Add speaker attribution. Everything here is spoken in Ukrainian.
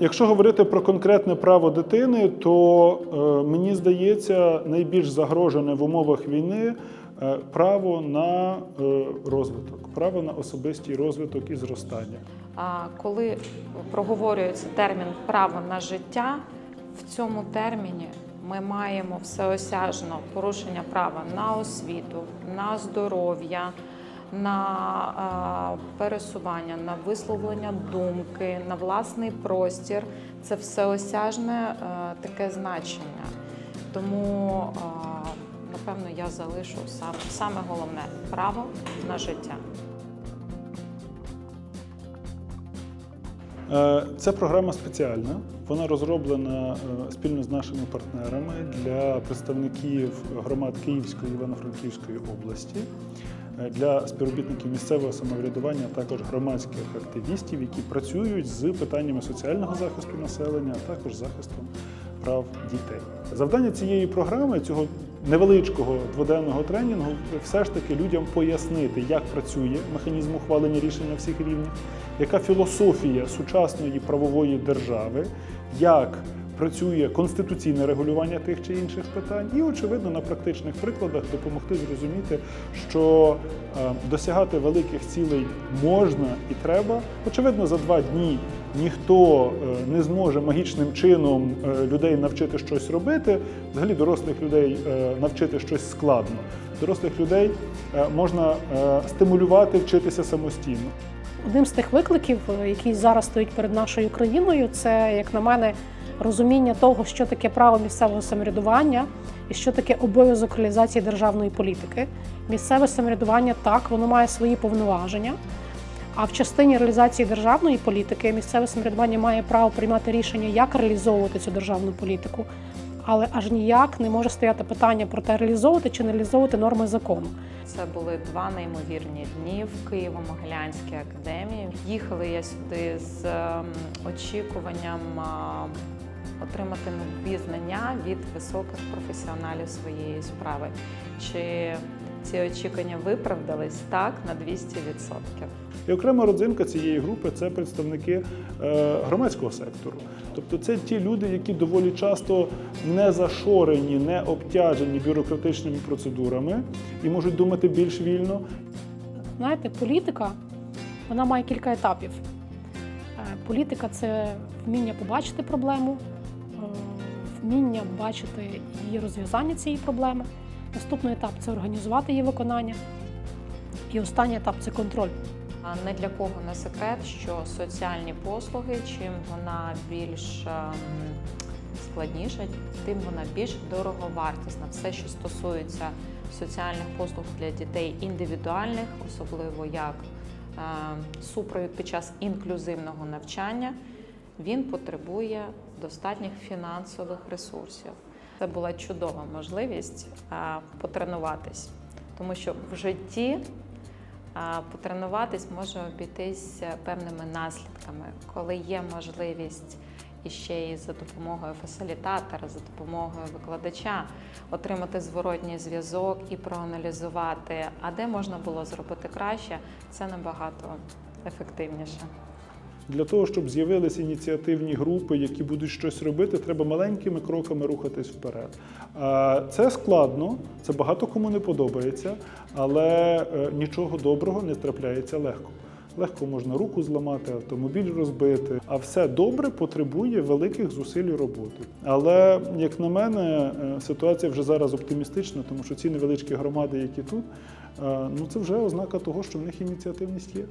Speaker 1: Якщо говорити про конкретне право дитини, то е, мені здається, найбільш загрожене в умовах війни е, право на е, розвиток, право на особистий розвиток і зростання.
Speaker 2: А коли проговорюється термін право на життя, в цьому терміні ми маємо всеосяжно порушення права на освіту, на здоров'я, на а, пересування, на висловлення думки, на власний простір. Це всеосяжне а, таке значення. Тому, а, напевно, я залишу саме, головне право на життя.
Speaker 1: Е, Ця програма спеціальна. Вона розроблена е, спільно з нашими партнерами для представників громад Київської Івано-Франківської області, е, для співробітників місцевого самоврядування, а також громадських активістів, які працюють з питаннями соціального захисту населення, а також захистом прав дітей. Завдання цієї програми, цього невеличкого дводенного тренінгу, все ж таки людям пояснити, як працює механізм ухвалення рішень на всіх рівнях, яка філософія сучасної правової держави, як працює конституційне регулювання тих чи інших питань, і, очевидно, на практичних прикладах допомогти зрозуміти, що е, досягати великих цілей можна і треба. Очевидно, за два дні ніхто е, не зможе магічним чином е, людей навчити щось робити. Взагалі, дорослих людей навчити щось складно. Дорослих людей можна стимулювати вчитися самостійно.
Speaker 3: Одним з тих викликів, який зараз стоїть перед нашою країною, це, як на мене, розуміння того, що таке право місцевого самоврядування і що таке обов'язок реалізації державної політики. Місцеве самоврядування так, воно має свої повноваження. А в частині реалізації державної політики місцеве самоврядування має право приймати рішення, як реалізовувати цю державну політику, але аж ніяк не може стояти питання про те, реалізовувати чи не реалізовувати норми закону.
Speaker 2: Це були два неймовірні дні в Києво-Могилянській академії. Їхала я сюди з ем, очікуванням а, отримати нові знання від високих професіоналів своєї справи. Чи ці очікування виправдались так на 200%?
Speaker 1: І окрема родзинка цієї групи це представники е, громадського сектору. Тобто це ті люди, які доволі часто не зашорені, не обтяжені бюрократичними процедурами і можуть думати більш вільно.
Speaker 3: Знаєте, політика вона має кілька етапів. Е, Політика це вміння побачити проблему, вміння бачити її розв'язання цієї проблеми. Наступний етап це організувати її виконання. І останній етап це контроль.
Speaker 2: Не для кого не секрет, що соціальні послуги, чим вона більш ем, складніша, тим вона більш дороговартісна. Все, що стосується соціальних послуг для дітей індивідуальних, особливо як е, супровід під час інклюзивного навчання, він потребує достатніх фінансових ресурсів. Це була чудова можливість потренуватись, тому що в житті потренуватись може обійтись певними наслідками, коли є можливість і ще й за допомогою фасилітатора, за допомогою викладача отримати зворотній зв'язок і проаналізувати, а де можна було зробити краще, це набагато ефективніше.
Speaker 1: Для того, щоб з'явилися ініціативні групи, які будуть щось робити, треба маленькими кроками рухатись вперед. Це складно, це багато кому не подобається, але е, нічого доброго не трапляється легко. Легко можна руку зламати, автомобіль розбити, а все добре потребує великих зусиль і роботи. Але як на мене, е, ситуація вже зараз оптимістична, тому що ці невеличкі громади, які тут, е, ну це вже ознака того, що в них ініціативність є.